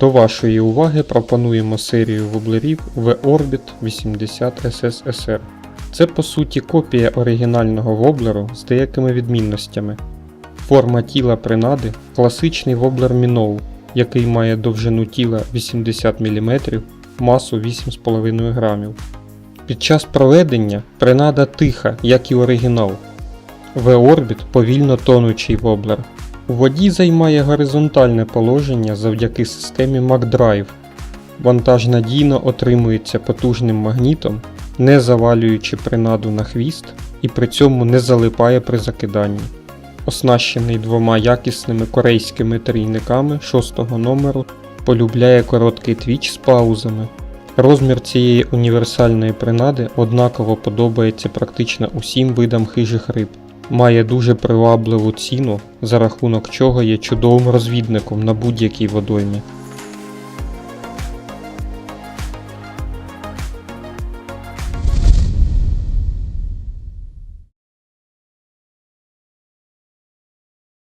До вашої уваги пропонуємо серію воблерів V-Orbit 80 SSSR. Це по суті копія оригінального воблеру з деякими відмінностями. Форма тіла принади класичний воблер Міноу, який має довжину тіла 80 мм, масу 8,5 грамів. Під час проведення принада тиха, як і оригінал. V-Orbit повільно тонучий воблер. У воді займає горизонтальне положення завдяки системі MacDrive. Вантаж надійно отримується потужним магнітом, не завалюючи принаду на хвіст і при цьому не залипає при закиданні. Оснащений двома якісними корейськими трійниками 6 номеру, полюбляє короткий твіч з паузами. Розмір цієї універсальної принади однаково подобається практично усім видам хижих риб. Має дуже привабливу ціну, за рахунок чого є чудовим розвідником на будь-якій водоймі.